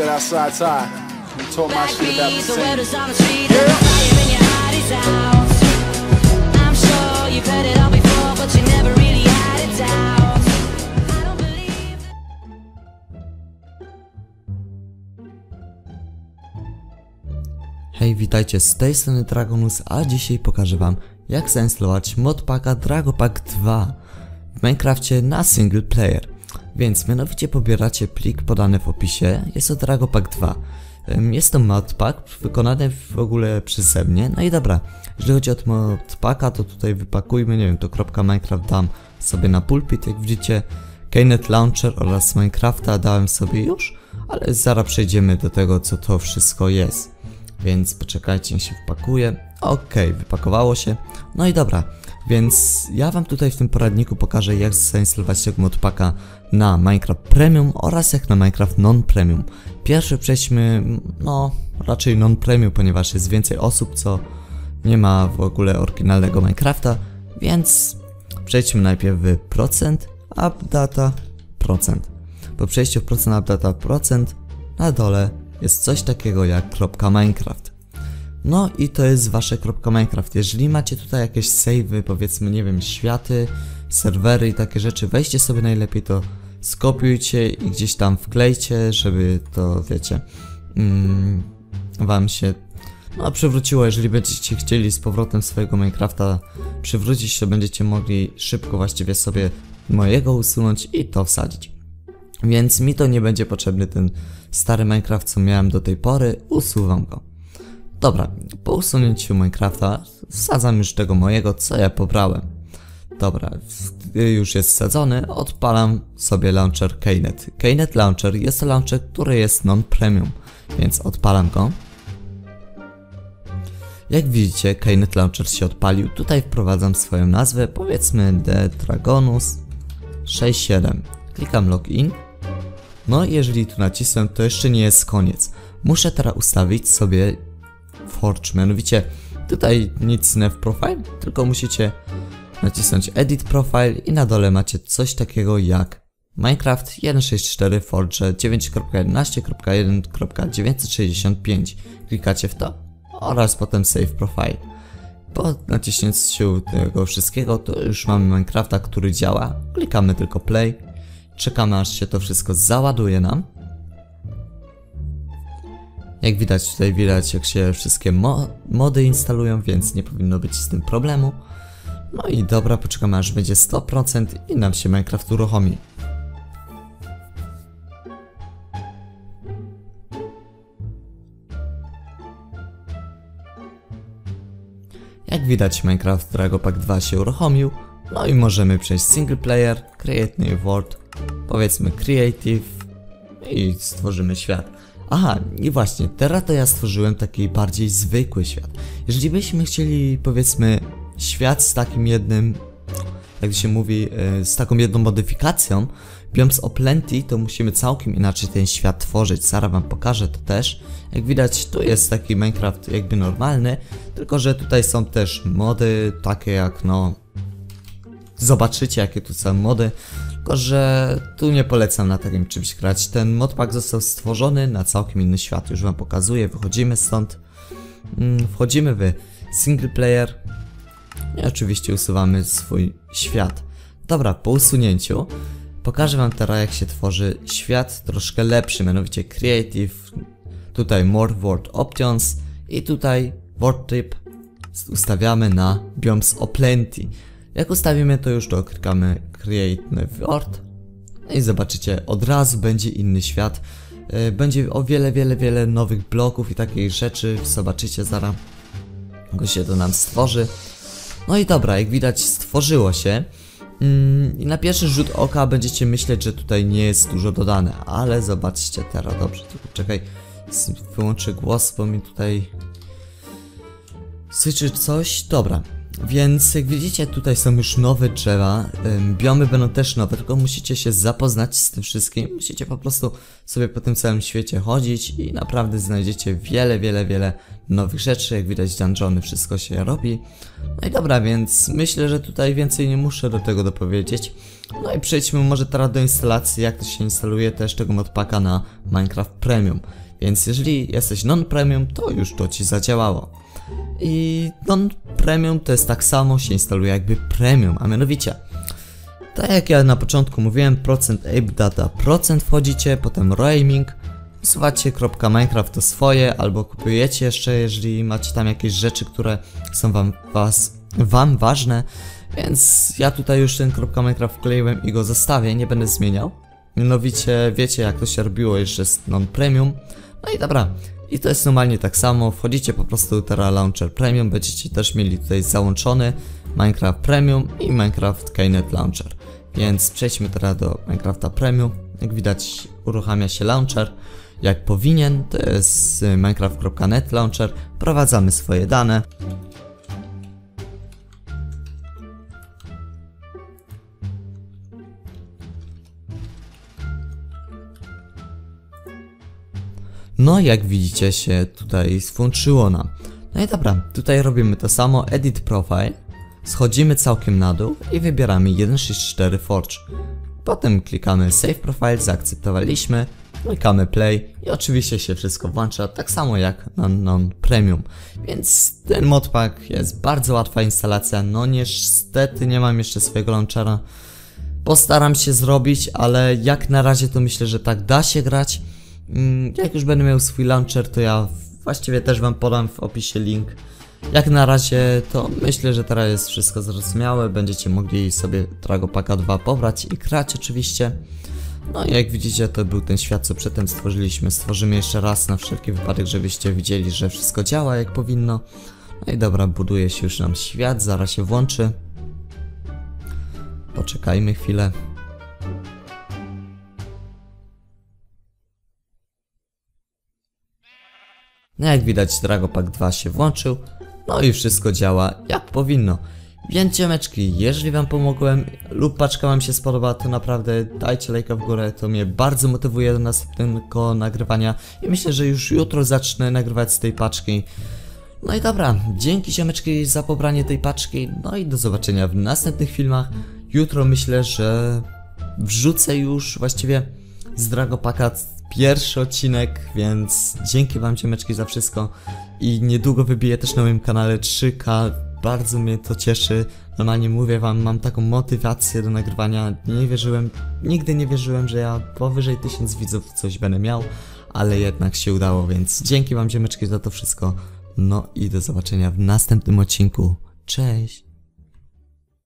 said outside. Talk my shit about the same. I'm sure you've heard it all before, but you never really had. Hej, witajcie, z tej strony Dragonus, a dzisiaj pokażę wam jak zainstalować modpacka Dragopack 2 w Minecrafcie na single player. Więc mianowicie pobieracie plik podany w opisie, jest to Dragopack 2. Ym, Jest to modpack wykonany w ogóle przeze mnie, no i dobra, jeżeli chodzi o modpacka to tutaj wypakujmy, nie wiem, to kropka Minecraft dam sobie na pulpit, jak widzicie Knet Launcher oraz Minecrafta dałem sobie już, ale zaraz przejdziemy do tego co to wszystko jest. Więc poczekajcie, niech się wpakuje. Okej, wypakowało się. No i dobra, więc ja wam tutaj w tym poradniku pokażę jak zainstalować tego modpacka na Minecraft Premium oraz jak na Minecraft Non-Premium. Pierwsze przejdźmy, no raczej Non-Premium, ponieważ jest więcej osób, co nie ma w ogóle oryginalnego Minecrafta, więc przejdźmy najpierw w procent, updata, procent. Po przejściu w procent, updata, procent, na dole jest coś takiego jak kropka Minecraft. No i to jest wasze Minecraft. Jeżeli macie tutaj jakieś savey, powiedzmy, nie wiem, światy, serwery i takie rzeczy, weźcie sobie najlepiej to, skopiujcie i gdzieś tam wklejcie, żeby to, wiecie, mm, wam się no, przywróciło. Jeżeli będziecie chcieli z powrotem swojego Minecrafta przywrócić, to będziecie mogli szybko właściwie sobie mojego usunąć i to wsadzić. Więc mi to nie będzie potrzebny ten stary Minecraft, co miałem do tej pory, usuwam go. Dobra, po usunięciu Minecrafta wsadzam już tego mojego, co ja pobrałem. Dobra, już jest wsadzony, odpalam sobie launcher Knet. Knet Launcher jest to launcher, który jest non-premium, więc odpalam go. Jak widzicie, Knet Launcher się odpalił. Tutaj wprowadzam swoją nazwę, powiedzmy The Dragonus 67. Klikam login. No i jeżeli tu nacisnę, to jeszcze nie jest koniec. Muszę teraz ustawić sobie Forge, mianowicie tutaj nic nie w profile, tylko musicie nacisnąć Edit Profile i na dole macie coś takiego jak Minecraft 1.6.4 Forge 9.11.1.965. Klikacie w to oraz potem Save Profile. Po naciśnięciu tego wszystkiego to już mamy Minecrafta, który działa. Klikamy tylko Play. Czekamy aż się to wszystko załaduje nam. Jak widać tutaj widać jak się wszystkie mo mody instalują, więc nie powinno być z tym problemu. No i dobra, poczekamy aż będzie 100% i nam się Minecraft uruchomi. Jak widać Minecraft Dragopack 2 się uruchomił, no i możemy przejść single player, create new world, powiedzmy creative i stworzymy świat. Aha, i właśnie, teraz to ja stworzyłem taki bardziej zwykły świat. Jeżeli byśmy chcieli, powiedzmy, świat z takim jednym, jak się mówi, e, z taką jedną modyfikacją, Biomes o Plenty, to musimy całkiem inaczej ten świat tworzyć. Zaraz wam pokażę to też. Jak widać, tu jest taki Minecraft jakby normalny, tylko że tutaj są też mody, takie jak no... Zobaczycie, jakie tu są mody. Tylko, że tu nie polecam na takim czymś grać. Ten modpack został stworzony na całkiem inny świat. Już wam pokazuję, wychodzimy stąd. Mm, Wchodzimy w single player. I oczywiście usuwamy swój świat. Dobra, po usunięciu pokażę wam teraz jak się tworzy świat troszkę lepszy, mianowicie creative. Tutaj more world options i tutaj world typ ustawiamy na biomes o plenty. Jak ustawimy to już to klikamy create new world i zobaczycie od razu będzie inny świat. Yy, Będzie o wiele, wiele, wiele nowych bloków i takich rzeczy. Zobaczycie zaraz. Go się to nam stworzy. No i dobra, jak widać stworzyło się. Mm, I na pierwszy rzut oka będziecie myśleć, że tutaj nie jest dużo dodane, ale zobaczcie teraz, dobrze, tylko czekaj, wyłączę głos, bo mi tutaj syczy coś, dobra. Więc jak widzicie tutaj są już nowe drzewa, biomy będą też nowe, tylko musicie się zapoznać z tym wszystkim, musicie po prostu sobie po tym całym świecie chodzić i naprawdę znajdziecie wiele, wiele, wiele nowych rzeczy, jak widać dungeony, wszystko się robi. No i dobra, więc myślę, że tutaj więcej nie muszę do tego dopowiedzieć. No i przejdźmy może teraz do instalacji, jak to się instaluje też tego modpaka na Minecraft Premium. Więc jeżeli jesteś non-premium, to już to ci zadziałało. I non-premium to jest tak samo, się instaluje jakby premium, a mianowicie tak jak ja na początku mówiłem, procent ape data, procent wchodzicie, potem roaming, usuwacie .minecraft to swoje, albo kupujecie jeszcze, jeżeli macie tam jakieś rzeczy, które są wam, was, wam ważne, więc ja tutaj już ten .minecraft wkleiłem i go zostawię, nie będę zmieniał. Mianowicie wiecie jak to się robiło jeszcze z non-premium. No i dobra, i to jest normalnie tak samo, wchodzicie po prostu teraz Launcher Premium, będziecie też mieli tutaj załączony Minecraft Premium i Minecraft Knet Launcher. Więc przejdźmy teraz do Minecrafta Premium. Jak widać uruchamia się launcher jak powinien, to jest minecraft.net launcher, wprowadzamy swoje dane. No jak widzicie się tutaj włączyło nam. No i dobra, tutaj robimy to samo, edit profile, schodzimy całkiem na dół i wybieramy 164 Forge. Potem klikamy save profile, zaakceptowaliśmy, klikamy play i oczywiście się wszystko włącza, tak samo jak na non premium. Więc ten modpack jest bardzo łatwa instalacja, no niestety nie mam jeszcze swojego launchera. Postaram się zrobić, ale jak na razie to myślę, że tak da się grać. Mm, Jak już będę miał swój launcher, to ja właściwie też wam podam w opisie link. Jak na razie to myślę, że teraz jest wszystko zrozumiałe, będziecie mogli sobie Dragopaka 2 pobrać i grać oczywiście. No i jak widzicie to był ten świat co przedtem stworzyliśmy, stworzymy jeszcze raz na wszelki wypadek, żebyście widzieli, że wszystko działa jak powinno. No i dobra, buduje się już nam świat, zaraz się włączy. Poczekajmy chwilę. No jak widać Dragopack 2 się włączył, no i wszystko działa jak powinno. Więc ciemeczki, jeżeli wam pomogłem lub paczka wam się spodoba, to naprawdę dajcie lajka w górę, to mnie bardzo motywuje do następnego nagrywania i myślę, że już jutro zacznę nagrywać z tej paczki. No i dobra, dzięki ziomeczki za pobranie tej paczki, no i do zobaczenia w następnych filmach. Jutro myślę, że wrzucę już właściwie z Dragopaka pierwszy odcinek, więc dzięki wam ziomeczki za wszystko i niedługo wybiję też na moim kanale 3K, bardzo mnie to cieszy. Normalnie mówię wam, mam taką motywację do nagrywania, nie wierzyłem, nigdy nie wierzyłem, że ja powyżej 1000 widzów coś będę miał, ale jednak się udało, więc dzięki wam ziomeczki za to wszystko. No i do zobaczenia w następnym odcinku. Cześć!